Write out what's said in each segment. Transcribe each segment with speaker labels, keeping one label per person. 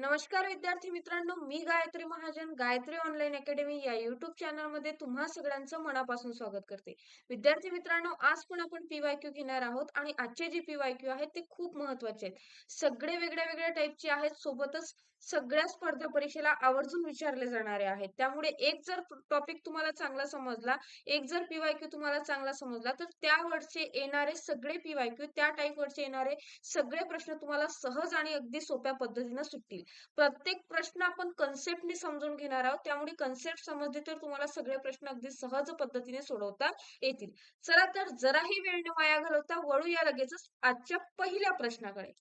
Speaker 1: नमस्कार विद्यार्थी मित्रांनो मी गायत्री महाजन गायत्री ऑनलाईन अकॅडमी या युट्यूब चॅनलमध्ये तुम्हा सगळ्यांचं मनापासून स्वागत करते. विद्यार्थी मित्रांनो आज पण आपण पीवायक्यू घेणार आहोत आणि आजचे जे पीवायक्यू आहेत ते खूप महत्त्वाचे आहेत. सगळे वेगळ्या वेगळ्या टाईपचे आहेत सोबतच सगळ्या स्पर्धा परीक्षेला आवर्जून विचारले जाणारे आहेत. त्यामुळे एक जर टॉपिक तुम्हाला चांगला समजला एक जर पीवायक्यू तुम्हाला चांगला समजला तर त्यावरचे येणारे सगळे पीवायक्यू त्या टाईप वरचे येणारे सगळे प्रश्न तुम्हाला सहज आणि अगदी सोप्या पद्धतीने सुटतील. प्रत्येक प्रश्न आपण कन्सेप्टने समजून घेणार आहोत. त्यामुळे कन्सेप्ट समजले तर तुम्हाला सगळे प्रश्न अगदी सहज पद्धतीने सोडवता येतील. चला तर जराही वेळ न वाया घालवता वळूया लगेचच आजच्या पहिल्या प्रश्नाकडे.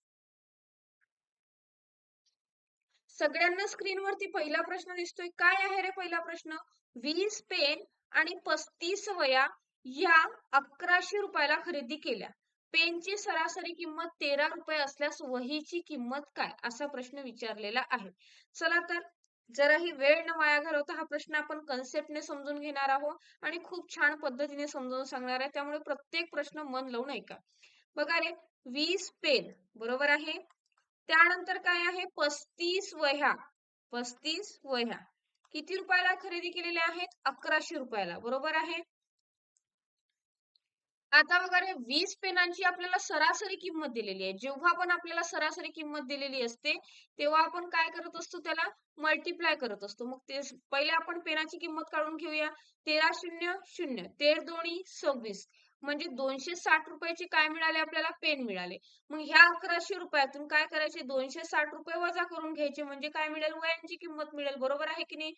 Speaker 1: सगळ्यांना स्क्रीनवरती पहिला प्रश्न दिसतोय. काय आहे रे पहिला प्रश्न? वीस पेन आणि पस्तीस वया या अकराशे रुपयाला खरेदी केल्या. पेनची सरासरी किंमत तेरा रुपये असल्यास वहीची किंमत काय? असा प्रश्न विचारलेला आहे. चला तर जराही वेळ न वाया घालवता हा प्रश्न आपण कन्सेप्टने समजून घेणार आहोत आणि खूप छान पद्धतीने समजावून सांगणार आहे. त्यामुळे प्रत्येक प्रश्न मन लावून ऐका. बघा रे वीस पेन बरोबर आहे? त्यानंतर काय आहे? पस्तीस वह्या. पस्तीस वह्या. किती रुपयाला खरेदी केलेल्या आहेत? अकराशे रुपयाला. बरोबर आहे? आता वगैरे वीस पेनांची आपल्याला सरासरी किंमत दिलेली आहे. जेव्हा पण आपल्याला सरासरी किंमत दिलेली असते तेव्हा आपण काय करत असतो त्याला मल्टिप्लाय करत असतो. मग ते पहिले आपण पेनाची किंमत काढून घेऊया. तेरा शून्य शून्य तेर दोन्ही सव्वीस. म्हणजे दोनशे साठ रुपयाचे काय मिळाले आपल्याला? पेन मिळाले. मग ह्या अकराशे रुपयातून काय करायचे? दोनशे साठ रुपये वजा करून घ्यायचे. म्हणजे काय मिळेल? वयांची किंमत मिळेल. बरोबर आहे की नाही?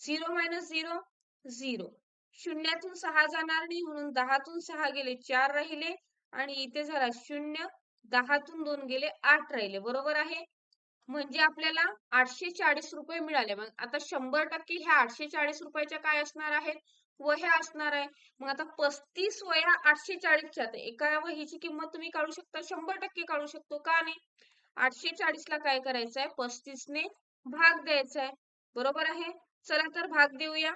Speaker 1: Zero minus zero zero. शून्यातून सहा जाणार नाही म्हणून दहातून सहा गेले चार राहिले आणि इथे झाला शून्य दहातून दोन गेले आठ राहिले. बरोबर आहे? म्हणजे आपल्याला आठशे चाळीस रुपये मिळाले. मग आता शंभर टक्के ह्या आठशे चाळीस रुपयाच्या काय असणार आहेत? वह्या असणार आहे. मग आता पस्तीस वह्या आठशे चाळीसच्या एका वहीची किंमत तुम्ही काढू शकता शंभर टक्के काढू शकतो. का नाही? आठशे चाळीस ला काय करायचं आहे पस्तीस ने भाग द्यायचा आहे बरोबर आहे? चला तर भाग देऊया.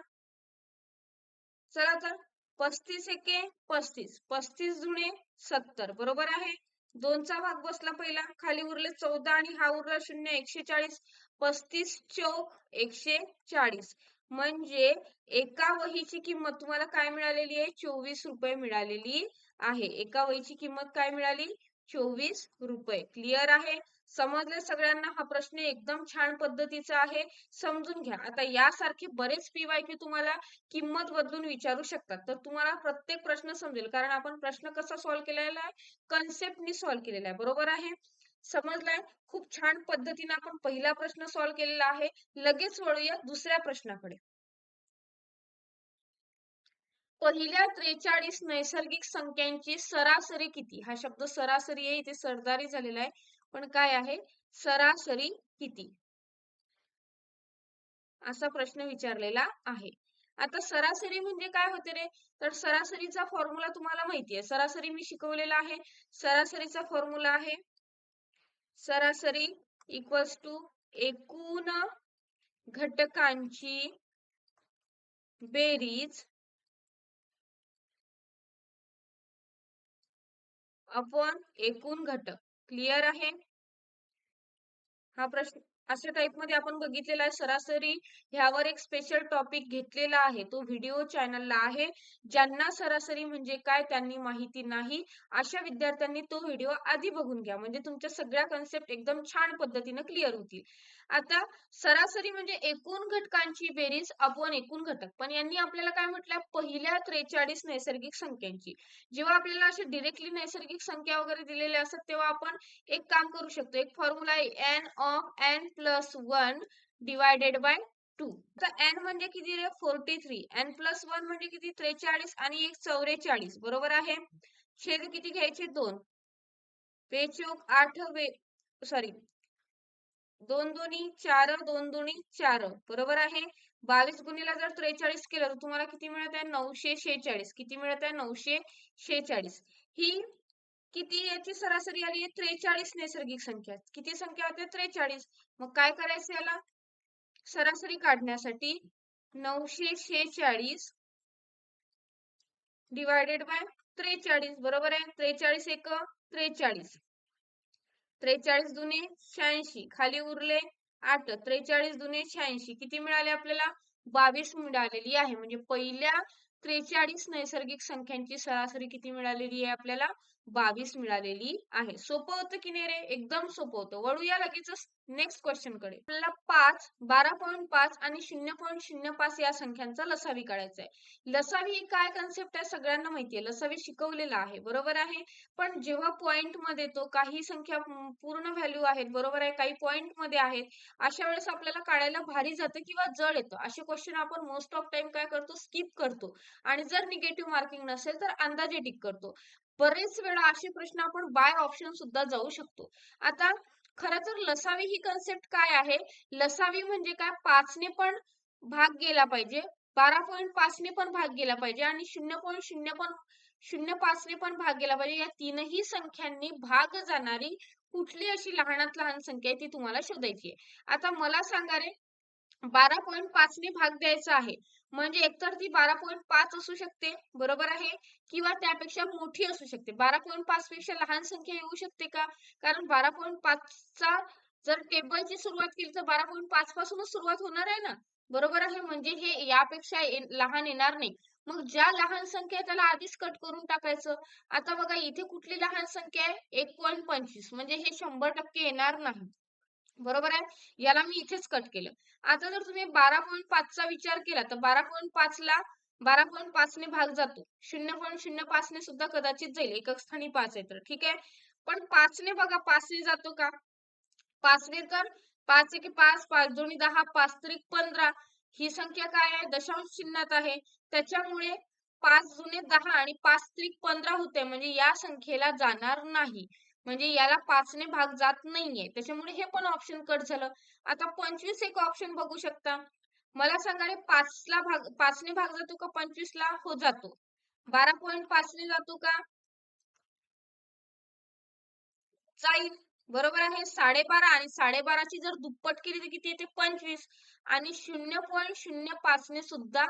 Speaker 1: चला तर पस्तीस एके पस्तीस. पस्तीस जुने सत्तर. बरोबर आहे? दोनचा भाग बसला पहिला. खाली उरले चौदा आणि हा उरला शून्य. एकशे चाळीस. पस्तीस चौक एकशे चाळीस. म्हणजे एका वहीची किंमत तुम्हाला काय मिळालेली आहे? चोवीस रुपये मिळालेली आहे. एका वहीची किंमत काय मिळाली? चोवीस रुपये. क्लिअर आहे? समजले सगळ्यांना हा प्रश्न एकदम छान पद्धतीचा आहे समजून घ्या. आता यासारखे बरेच पीवायक्यू तुम्हाला किंमत बदलून विचारू शकतात. तर तुम्हाला प्रत्येक प्रश्न समजेल. कारण आपण प्रश्न कसा सॉल्व्ह केलेला आहे? कन्सेप्टनी सॉल्व्ह केलेला आहे. बरोबर आहे? समजलाय? खूप छान पद्धतीने आपण पहिला प्रश्न सॉल्व्ह केलेला आहे. लगेच वळूया दुसऱ्या प्रश्नाकडे. पहिल्या त्रेचाळीस नैसर्गिक संख्यांची सरासरी किती? हा शब्द सरासरी आहे. इथे सरदारी झालेला आहे. पण काय आहे? सरासरी किती? असा प्रश्न विचारलेला आहे. आता सरासरी म्हणजे काय होते रे? तर सरासरीचा फॉर्म्युला तुम्हाला माहिती आहे. सरासरी मी शिकवलेला आहे. सरासरीचा फॉर्म्युला आहे सरासरी इक्वल्स टू एकूण घटकांची बेरीज अपॉन एकूण घटक. क्लिअर आहे? हा प्रश्न अशा टाईपमध्ये आपण बघितलेला आहे सरासरी ह्यावर एक स्पेशल टॉपिक घेतलेला आहे. तो व्हिडिओ चॅनलला आहे. ज्यांना सरासरी म्हणजे काय त्यांनी माहिती नाही अशा विद्यार्थ्यांनी तो व्हिडिओ आधी बघून घ्या. म्हणजे तुमच्या सगळ्या कन्सेप्ट एकदम छान पद्धतीने क्लिअर होतील. आता सरासरी म्हणजे एकूण घटकांची बेरीज अपॉन एकूण घटक. पण यांनी आपल्याला काय म्हटलं? पहिल्या त्रेचाळीस नैसर्गिक संख्यांची. जेव्हा आपल्याला असे डिरेक्टली नैसर्गिक संख्या वगैरे दिलेल्या असतात तेव्हा आपण एक काम करू शकतो. एक फॉर्म्युला आहे N of N plus one divided by two तर एन म्हणजे किती रे? Forty three N plus one म्हणजे किती? त्रेचाळीस आणि एक चौवेचाळीस बरोबर आहे? छेद किती घ्यायचे? दोन. बेचोक आठ वे सॉरी दोन दोन्ही चार दोन दोन्ही चार बरोबर आहे? बावीस गुणीला जर त्रेचाळीस केलं तर तुम्हाला किती मिळत आहे? नऊशे शेचाळीस किती मिळत आहे? नऊशे शेचाळीस ही किती याची सरासरी आली आहे? त्रेचाळीस नैसर्गिक संख्या. किती संख्या होते? त्रेचाळीस. मग काय करायचं याला? सरासरी काढण्यासाठी नऊशे शेचाळीस डिवायडेड बाय त्रेचाळीस. बरोबर आहे? त्रेचाळीस एक त्रेचाळीस. त्रेचाळीस दुने शहाऐंशी. खाली उरले आठ. त्रेचाळीस दुने शहाऐंशी. किती मिळाले आपल्याला? बावीस मिळालेली आहे. म्हणजे पहिल्या त्रेचाळीस नैसर्गिक संख्यांची सरासरी किती मिळालेली आहे आपल्याला? बावीस मिळालेली आहे. सोपं होतं की नाही रे? एकदम सोपं होतं. वळूया लगेच नेक्स्ट क्वेश्चनकडे. आपल्याला पाच बारा पॉईंट पाच आणि शून्य पॉईंट शून्य पाच या संख्यांचा लसावी काढायचा आहे. लसावी ही काय कन्सेप्ट आहे सगळ्यांना माहितीये. लसावी शिकवलेला आहे. बरोबर आहे? पण जेव्हा पॉइंटमध्ये तो काही संख्या पूर्ण व्हॅल्यू आहेत बरोबर आहे? काही पॉइंटमध्ये आहेत अशा वेळेस आपल्याला काढायला भारी जातं किंवा जड येतं. असे क्वेश्चन आपण मोस्ट ऑफ टाइम काय करतो? स्किप करतो. आणि जर निगेटिव्ह मार्किंग नसेल तर अंदाजे टिक करतो. बरेच वेळा असे प्रश्न आपण बाय ऑप्शन सुद्धा जाऊ शकतो. आता खर तर लसावी ही कन्सेप्ट काय आहे? लसावी म्हणजे काय? पाचने पण भाग गेला पाहिजे बारा पॉईंट पाचने पण भाग गेला पाहिजे आणि शून्य पॉईंट शून्य पण शून्य पाचने पण भाग गेला पाहिजे. या तीनही संख्यांनी भाग जाणारी कुठली अशी लहानात लहान संख्या आहे ती तुम्हाला शोधायची आहे. आता मला सांगा रे बारा पॉईंट पाचने भाग द्यायचा आहे. म्हणजे एकतर ती बारा पॉईंट पाच असू शकते बरोबर आहे? किंवा त्यापेक्षा मोठी असू शकते. बारा पॉईंट पाच पेक्षा लहान संख्या येऊ शकते का? कारण बारा पॉईंट पाचचा जर टेबलची सुरुवात केली तर बारा पॉईंट पाच पासूनच सुरुवात होणार आहे ना? बरोबर आहे? म्हणजे हे यापेक्षा लहान येणार नाही. मग ज्या लहान संख्या आहे त्याला आधीच कट करून टाकायचं. आता बघा इथे कुठली लहान संख्या आहे? एक पॉईंट पंचवीस. म्हणजे हे शंभर टक्के येणार नाही. बरोबर आहे? याला मी इथेच कट केलं. आता जर तुम्ही बारा पॉईंट पाचचा विचार केला तर बारा पॉईंट पाच ला बारा पॉईंट पाच ने भाग जातो. शून्य पॉईंट शून्य पाच ने सुद्धा कदाचित जाईल. एकक स्थानी पाच आहे तर. ठीक आहे? पण पाच ने बघा पाच ने जातो का? पाच ने तर पाच एक पाच पाच दोन्ही दहा पाच त्रिक पंधरा. ही संख्या काय आहे? दशांश चिन्हात आहे. त्याच्यामुळे पाच जुने दहा आणि पाच त्रिक पंधरा होते. म्हणजे या संख्येला जाणार नाही. म्हणजे याला पाचने भाग जात नाहीये. त्याच्यामुळे हे पण ऑप्शन कट झालं. आता पंचवीस एक ऑप्शन बघू शकता. मला सांगा रे पाचला भाग पाचने भाग जातो का पंचवीस ला हो जातो. बारा पॉईंट पाचने जातो का? जाईल. बरोबर आहे. साडेबारा आणि साडेबाराची जर दुप्पट केली तर किती येते? पंचवीस. आणि शून्य पॉईंट शून्य पाचने सुद्धा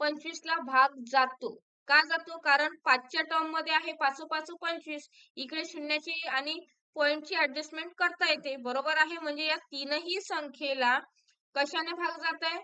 Speaker 1: पंचवीस ला भाग जातो. का जातो? कारण पाचच्या टर्ममध्ये आहे पाच पाच पंचवीस. इकडे शून्याची आणि पॉइंटची ऍडजस्टमेंट करता येते. बरोबर आहे? म्हणजे या तीनही संख्येला कशाने भाग जात आहे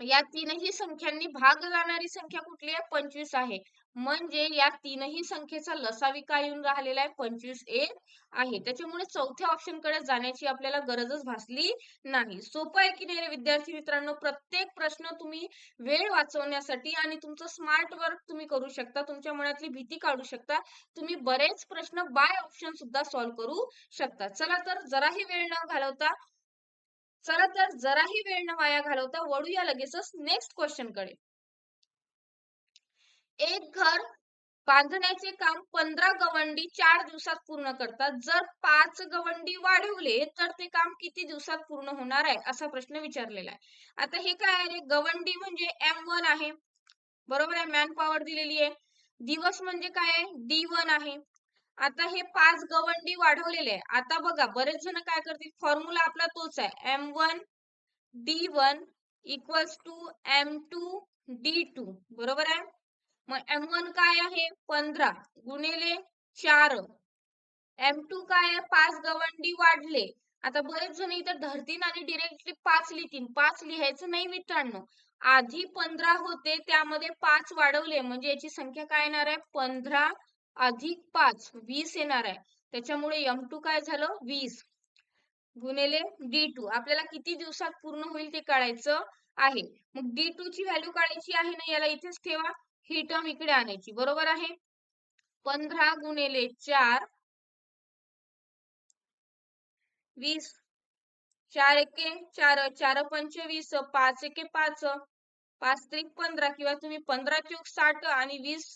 Speaker 1: या तीनही संख्यांनी भाग जाणारी संख्या कुठली आहे? पंचवीस आहे. म्हणजे या तीनही संख्येचा लसावी काय येऊन राहिलेला आहे? पंचवीस एक आहे. त्याच्यामुळे चौथ्या ऑप्शनकडे जाण्याची आपल्याला गरजच भासली नाही. सोपं आहे की नाही विद्यार्थी मित्रांनो? प्रत्येक प्रश्न तुम्ही वेळ वाचवण्यासाठी आणि तुमचं स्मार्ट वर्क तुम्ही करू शकता. तुमच्या मनातली भीती काढू शकता. तुम्ही बरेच प्रश्न बाय ऑप्शन सुद्धा सॉल्व्ह करू शकता. चला तर जराही वेळ न घालवता चला तर जराही वेळ न वाया घालवता वळूया लगेचच नेक्स्ट क्वेश्चनकडे. एक घर बांधण्याचे काम पंधरा गवंडी चार दिवसात पूर्ण करतात. जर पाच गवंडी वाढवले तर ते काम किती दिवसात पूर्ण होणार आहे असा प्रश्न विचारलेला आहे. आता हे काय आहे गवंडी म्हणजे एम वन आहे. बरोबर आहे? मॅन पॉवर दिलेली आहे. दिवस म्हणजे काय आहे? डी वन आहे. आता हे पाच गवंडी वाढवलेले आहे. आता बघा बरेच जण काय करतील? फॉर्म्युला आपला तोच आहे. M one D one equals to M two D two बरोबर आहे? मग एम वन काय आहे? पंधरा गुणिले चार. एम टू काय आहे? पाच गवंडी वाढले. आता बरेच जण इथं धरतील आणि डिरेक्टली पाच लिहितील. पाच लिहायचं नाही मित्रांनो. आधी पंधरा होते त्यामध्ये पाच वाढवले. म्हणजे याची संख्या काय येणार आहे? पंधरा अधिक पाच वीस येणार आहे. त्याच्यामुळे एम टू काय झालं? वीस. गुणिले डी टू आपल्याला किती दिवसात पूर्ण होईल ते काढायचं आहे. मग डी टू ची व्हॅल्यू काढायची आहे ना याला इथेच ठेवा. ही टर्म इकडे आणायची. बरोबर आहे? पंधरा गुणिले चार वीस. चार एके चार चार पंचवीस पाच एके पाच. पाच त्रिक पंधरा किंवा तुम्ही पंधरा चौक साठ आणि वीस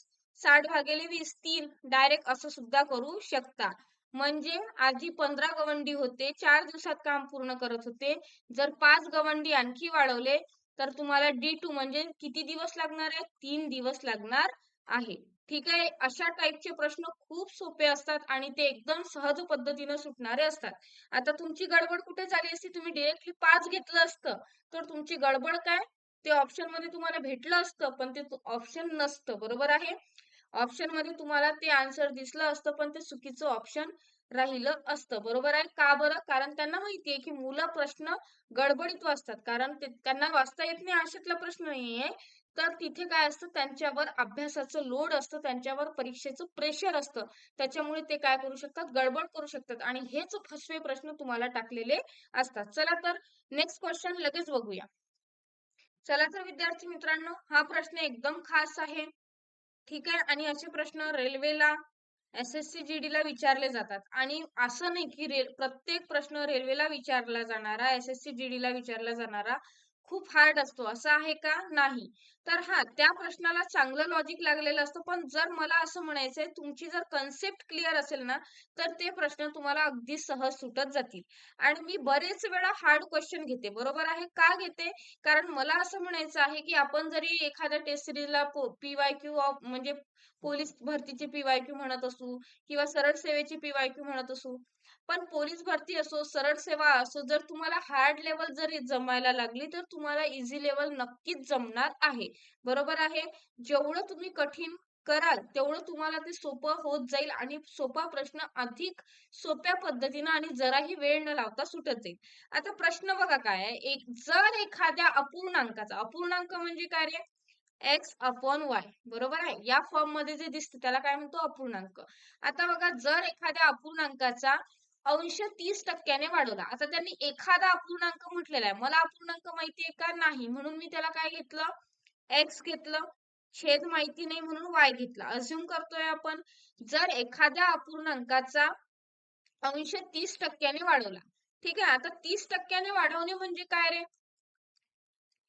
Speaker 1: साठ भागेले वीस तीन डायरेक्ट असं सुद्धा करू शकता. म्हणजे आधी पंधरा गवंडी होते चार दिवसात काम पूर्ण करत होते. जर पाच गवंडी आणखी वाढवले तर तुम्हाला डी टू म्हणजे किती दिवस लागणार आहे? तीन दिवस लागणार आहे. ठीक आहे? अशा टाईपचे प्रश्न खूप सोपे असतात आणि ते एकदम सहज पद्धतीने सुटणारे असतात. आता तुमची गडबड कुठे झाली असती? तुम्ही डिरेक्टली पाच घेतलं असतं. तर तुमची गडबड काय? ते ऑप्शनमध्ये तुम्हाला भेटलं असतं पण ते ऑप्शन नसतं. बरोबर आहे? ऑप्शनमध्ये तुम्हाला ते आन्सर दिसलं असतं पण ते चुकीचं ऑप्शन राहिलं असतं. बरोबर आहे? का बरं? कारण त्यांना माहितीये की मुलं प्रश्न गडबडीत वाचतात. कारण त्यांना वाचता येत नाही अशातला प्रश्न नाहीये. तर तिथे काय असतं? त्यांच्यावर अभ्यासाचं लोड असतं. त्यांच्यावर परीक्षेचं प्रेशर असतं. त्याच्यामुळे ते काय करू शकतात? गडबड करू शकतात. आणि हेच फसवे प्रश्न तुम्हाला टाकलेले असतात. चला तर नेक्स्ट क्वेश्चन लगेच बघूया. चला तर विद्यार्थी मित्रांनो हा प्रश्न एकदम खास आहे. ठीक आहे? आणि असे प्रश्न रेल्वेला एसएससी जी डी ला विचारले जातात. आणि असं नाही की रे प्रत्येक प्रश्न रेल्वेला विचारला जाणारा एसएससी जी डी ला विचारला जाणारा खूप हार्ड असतो. असं आहे का? नाही. तर हा त्या प्रश्नाला चांगलं लॉजिक लागलेलं असतं. पण जर मला असं म्हणायचंय तुमची जर कन्सेप्ट क्लिअर असेल ना तर ते प्रश्न तुम्हाला अगदी सहज सुटत जातील. आणि मी बरेच वेळा हार्ड क्वेश्चन घेते. बरोबर आहे? का घेते? कारण मला असं म्हणायचं आहे की आपण जरी एखाद्या टेस्ट सिरीजला पीवाय क्यू ऑफ म्हणजे पोलीस भरतीची पीवायक्यू म्हणत असू किंवा सरळ सेवेची पीवायक्यू म्हणत असू. पण पोलीस भरती असो सरळ सेवा असो जर तुम्हाला हार्ड लेवल जरी जमायला लागली तर तुम्हाला इझी लेवल नक्कीच जमणार आहे. बरोबर आहे? जेवढं तुम्ही कठीण कराल तेवढं तुम्हाला ते सोपं होत जाईल आणि सोपा प्रश्न अधिक सोप्या पद्धतीनं आणि जराही वेळ न लावता सुटत जाईल. आता प्रश्न बघा काय एक जर एखाद्या अपूर्णांकाचा अपूर्णांक म्हणजे काय रे एक्स अपॉन वाय बरोबर आहे? या फॉर्ममध्ये जे दिसते त्याला काय म्हणतो? अपूर्णांक. आता बघा जर एखाद्या अपूर्णांकाचा अंश तीस टक्क्याने वाढवला आता त्यांनी एखादा अपूर्णांक म्हटलेला आहे मला अपूर्णांक माहितीये का नाही? म्हणून मी त्याला काय घेतलं? एक्स घेतलं. छेद माहिती नाही म्हणून वाय घेतला. अज्युम करतोय आपण जर एखाद्या अपूर्णांकाचा अंश तीस टक्क्याने वाढवला ठीक आहे? आता तीस टक्क्याने वाढवणे म्हणजे काय रे?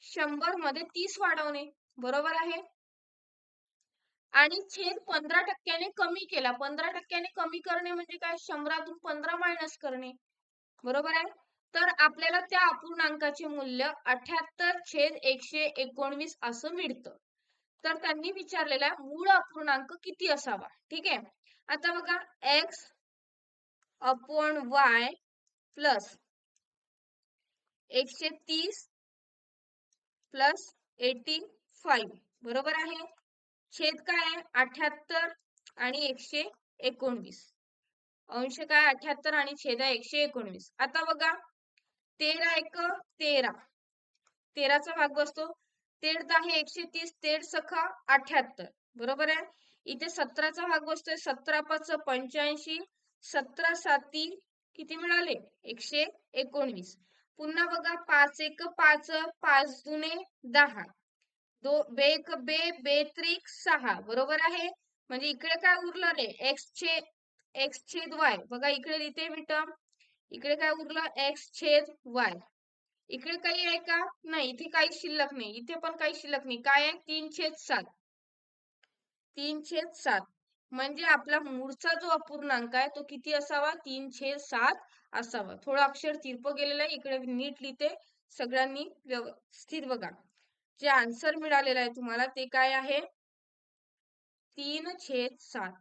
Speaker 1: शंभरमध्ये तीस वाढवणे. बरोबर आहे? आणि छेद पंधरा टक्क्याने कमी केला. पंधरा टक्क्याने कमी करणे म्हणजे काय? शंभरातून पंधरा मायनस करणे. बरोबर आहे? तर आपल्याला त्या अपूर्णांकाचे मूल्य अठ्याहत्तर छेद एकशे एकोणवीस असं मिळतं. तर त्यांनी विचारलेला मूळ अपूर्णांक किती असावा? ठीक आहे? आता बघा एक्स अपॉन वाय प्लस एकशे तीस प्लस एटी फाईव्ह. बरोबर आहे? छेद काय आहे? अठ्याहत्तर आणि एकशे एकोणवीस. अंश काय? अठ्याहत्तर आणि छेद आहे एकशे एकोणवीस. आता बघा. तेरा एक तेरा. तेराचा भाग बसतो. तेर दहा एकशे तीस. तेर सखा अठ्याहत्तर. बरोबर आहे? इथे सतराचा भाग बसतोय. सतरा पाच पंच्याऐंशी. सतरा साती किती मिळाले? एकशे एकोणवीस. पुन्हा बघा. पाच एक पाच पाच दुने दहा. दो बेक बे बेत्रिक सहा. बरोबर आहे? म्हणजे इकडे काय उरलं रे? एक्स छेद एक्स छेद वाय बघा इकडे लिहिते मी टर्म इकडे काय उरलं? एक्स छेद वाय इकडे काही आहे का? नाही इथे काही शिल्लक नाही. इथे पण काही शिल्लक नाही. काय आहे? तीन छेद सात. तीन छेद सात. म्हणजे आपला मूळचा जो अपूर्णांक आहे तो किती असावा? तीन छेद सात असावा. थोडं अक्षर तिरप गेलेलं आहे. इकडे नीट लिहिते. सगळ्यांनी व्यवस्थित बघा. जे आन्सर मिळालेलं आहे तुम्हाला ते काय आहे? तीन छेद सात.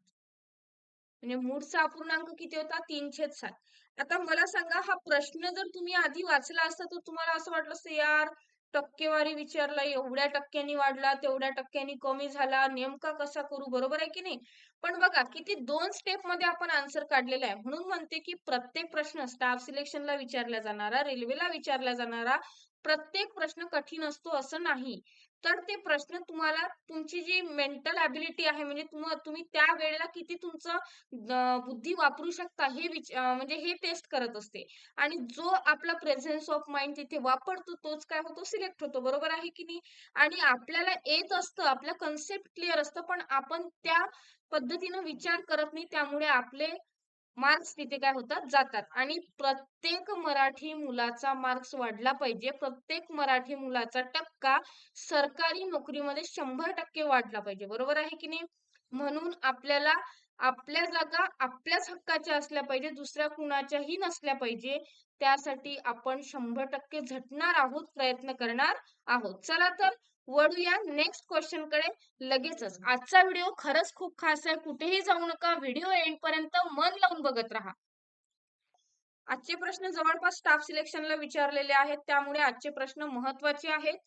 Speaker 1: म्हणजे मूळचा अपूर्णांक किती होता? तीन छेद सात. आता मला सांगा हा प्रश्न जर तुम्ही आधी वाचला असता तर तुम्हाला असं वाटलं असतं यार टक्केवारी विचारला एवढ्या टक्क्यांनी वाढला तेवढ्या टक्क्यांनी कमी झाला नेमका कसा करू बरोबर आहे की नाही? पण बघा किती दोन स्टेपमध्ये आपण आन्सर काढलेला आहे. म्हणून म्हणते की प्रत्येक प्रश्न स्टाफ सिलेक्शनला विचारला जाणारा रेल्वेला विचारला जाणारा प्रत्येक प्रश्न कठीण असतो असं नाही. तर ते प्रश्न तुम्हाला तुमची जी मेंटल ऍबिलिटी आहे म्हणजे तुम्ही त्या वेळेला किती तुमचं बुद्धी वापरू शकता हे म्हणजे हे टेस्ट करत असते. आणि जो आपला प्रेझेन्स ऑफ माइंड तिथे वापरतो तोच काय होतो? सिलेक्ट होतो. बरोबर आहे की नाही? आणि आपल्याला येत असतं आपलं कन्सेप्ट क्लिअर असतं पण आपण त्या पद्धतीनं विचार करत नाही. त्यामुळे आपले मार्क्स तिथे काय होतात? जातात. आणि प्रत्येक मराठी मुलाचा मार्क्स वाढला पाहिजे. प्रत्येक मराठी मुलाचा टक्का सरकारी नोकरीमध्ये शंभर टक्के वाढला पाहिजे. बरोबर आहे की नाही? म्हणून आपल्याला आपल्या जागा आपल्याच हक्काच्या असल्या पाहिजे. दुसऱ्या कुणाच्याही नसल्या पाहिजे. त्यासाठी आपण शंभर टक्के झटणार आहोत प्रयत्न करणार आहोत. चला तर वळूया नेक्स्ट क्वेश्चनकडे लगेचच. आजचा व्हिडिओ खरंच खूप खास आहे. कुठेही जाऊ नका. व्हिडिओ एंड पर्यंत मन लावून बघत राहा. आजचे प्रश्न जवळपास स्टाफ सिलेक्शनला विचारलेले आहेत. त्यामुळे आजचे प्रश्न महत्त्वाचे आहेत.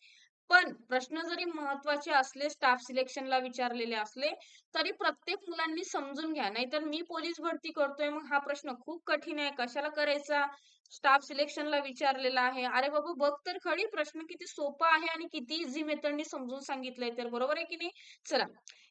Speaker 1: पण प्रश्न जरी महत्त्वाचे असले स्टाफ सिलेक्शनला विचारलेले असले तरी प्रत्येक मुलांनी समजून घ्या. नाहीतर मी पोलीस भरती करतोय. मग हा प्रश्न खूप कठीण आहे. कशाला करायचा? स्टाफ सिलेक्शनला विचारलेला आहे. अरे बाबू बघ तर खरी प्रश्न किती सोपा आहे आणि किती इझी मेथडनी समजून सांगितलंय तर बरोबर आहे की नाही? चला.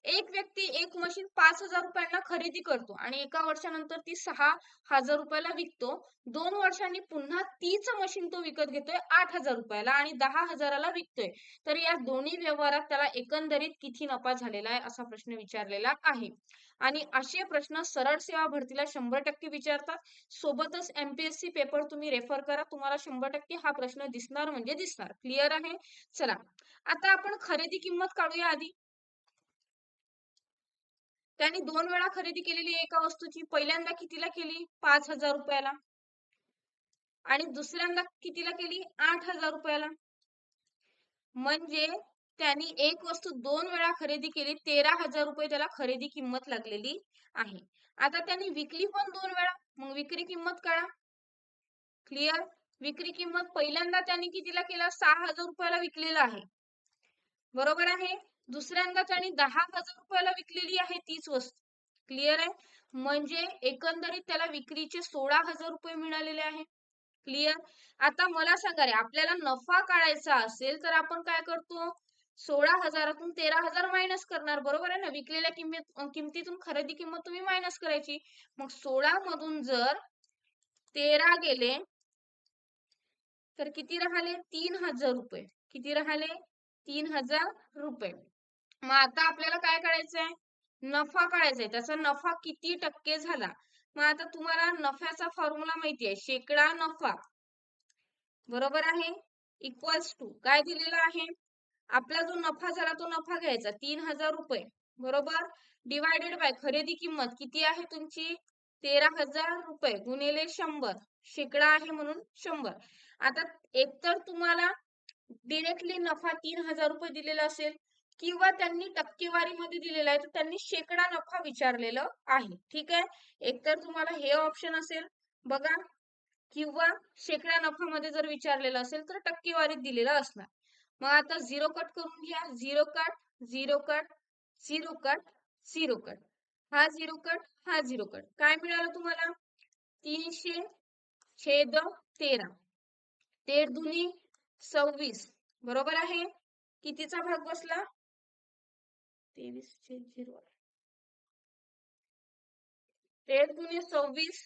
Speaker 1: एक व्यक्ती एक मशीन पाच हजार रुपयांना खरेदी करतो आणि एका वर्षानंतर ती सहा हजार रुपयाला विकतो. दोन वर्षांनी पुन्हा तीच मशीन तो विकत घेतोय आठ हजार रुपयाला आणि दहा हजाराला विकतोय. तर या दोन्ही व्यवहारात त्याला एकंदरीत किती नफा झालेला आहे असा प्रश्न विचारलेला आहे. आणि असे प्रश्न सरळ सेवा भरतीला शंभर टक्के विचारतात. सोबतच एमपीएससी पेपर तुम्ही रेफर करा. तुम्हाला शंभर टक्के हा प्रश्न दिसणार म्हणजे दिसणार. क्लिअर आहे? चला. आता आपण खरेदी किंमत काढूया आधी. त्यांनी दोन वेळा खरेदी केलेली एका वस्तूची. पहिल्यांदा कितीला केली? पाच हजार रुपयाला. आणि दुसऱ्यांदा कितीला केली? आठ हजार रुपयाला. म्हणजे त्यांनी एक वस्तू दोन वेळा खरेदी केली तेरा हजार रुपये त्याला खरेदी किंमत लागलेली आहे. आता त्यांनी विकली पण दोन वेळा मग विक्री किंमत काढा. क्लिअर विक्री किंमत पहिल्यांदा त्यांनी कितीला केला? सहा हजार रुपयाला विकलेला आहे. बरोबर आहे? दुसऱ्यांदा त्यांनी दहा हजार रुपयाला विकलेली आहे तीच वस्तू. क्लिअर आहे? म्हणजे एकंदरीत त्याला विक्रीचे सोळा हजार रुपये मिळालेले आहे. क्लिअर आता मला सांगा रे आपल्याला नफा काढायचा असेल तर आपण काय करतो? सोळा हजारातून तेरा हजार मायनस करणार बरोबर आहे ना? विकलेल्या किंमत किमतीतून खरेदी किंमत तुम्ही मायनस करायची. मग सोळा मधून जर तेरा गेले तर किती राहिले? तीन हजार रुपये. किती राहिले? तीन हजार रुपये. मग आता आपल्याला काय करायचंय? नफा काढायचा आहे त्याचा नफा किती टक्के झाला? मग आता तुम्हाला नफ्याचा फॉर्म्युला माहिती आहे शेकडा नफा. बरोबर आहे? इक्वल्स टू काय दिलेला आहे? आपला जो नफा झाला तो नफा घ्यायचा. तीन हजार रुपये बरोबर? डिवायडेड बाय खरेदी किंमत किती आहे तुमची? तेरा हजार रुपये गुणिले शंभर. शेकडा आहे म्हणून शंभर. आता एकतर तुम्हाला डिरेक्टली नफा तीन हजार रुपये दिलेला असेल किंवा त्यांनी टक्केवारीमध्ये दिलेला आहे तर त्यांनी शेकडा नफा विचारलेलं आहे. ठीक आहे? एकतर तुम्हाला हे ऑप्शन असेल बघा. किंवा शेकडा नफामध्ये जर विचारलेलं असेल तर टक्केवारीत दिलेलं असणार. मग आता झिरो कट करून घ्या. Zero cut zero cut zero cut zero cut. हा झिरो कट हा झिरो कट. काय मिळालं तुम्हाला? तीनशे छेद तेरा. तेर दुनी सव्वीस. बरोबर आहे? कितीचा भाग बसला? तेवीस छेद झिरो तेर दुनी सव्वीस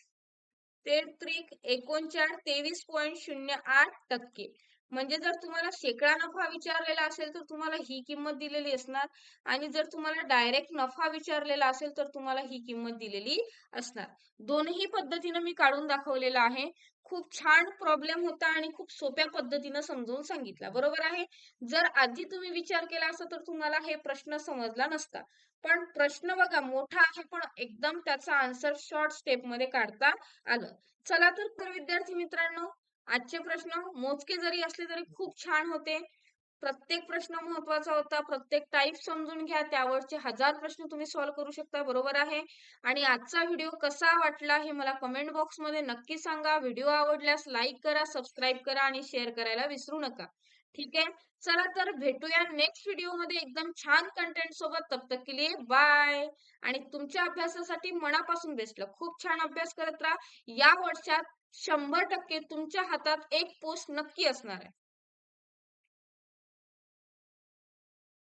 Speaker 1: तेर त्रिक एकोणचार तेवीस पॉईंट शून्य आठ टक्के. म्हणजे जर तुम्हाला शेकडा नफा विचारलेला असेल तर तुम्हाला ही किंमत दिलेली असणार. आणि जर तुम्हाला डायरेक्ट नफा विचारलेला असेल तर तुम्हाला ही किंमत दिलेली असणार. दोनही पद्धतीनं मी काढून दाखवलेला आहे. खूप छान प्रॉब्लेम होता आणि खूप सोप्या पद्धतीनं समजून सांगितला. बरोबर आहे? जर आधी तुम्ही विचार केला असता तर तुम्हाला हे प्रश्न समजला नसता. पण प्रश्न बघा मोठा आहे पण एकदम त्याचा आन्सर शॉर्ट स्टेपमध्ये काढता आलं. चला तर विद्यार्थी मित्रांनो आजचे प्रश्न मोजके जरी असले तरी खूप छान होते. प्रत्येक प्रश्न महत्त्वाचा होता. प्रत्येक टाईप समजून घ्या. त्यावरचे हजार प्रश्न तुम्ही सॉल्व्ह करू शकता. बरोबर आहे. आणि आजचा व्हिडिओ कसा वाटला हे मला कमेंट बॉक्समध्ये नक्की सांगा. व्हिडिओ आवडल्यास लाईक करा सबस्क्राईब करा आणि शेअर करायला विसरू नका. ठीक आहे? चला तर भेटूया नेक्स्ट व्हिडिओमध्ये. एकदम छान कंटेंट सोबत. तब तक के लिए बाय आणि तुमच्या अभ्यासासाठी मनापासून बेस्ट खूप छान अभ्यास करत राहा. या वर्षात शंभर टक्के तुमच्या हातात एक पोस्ट नक्की असणार आहे.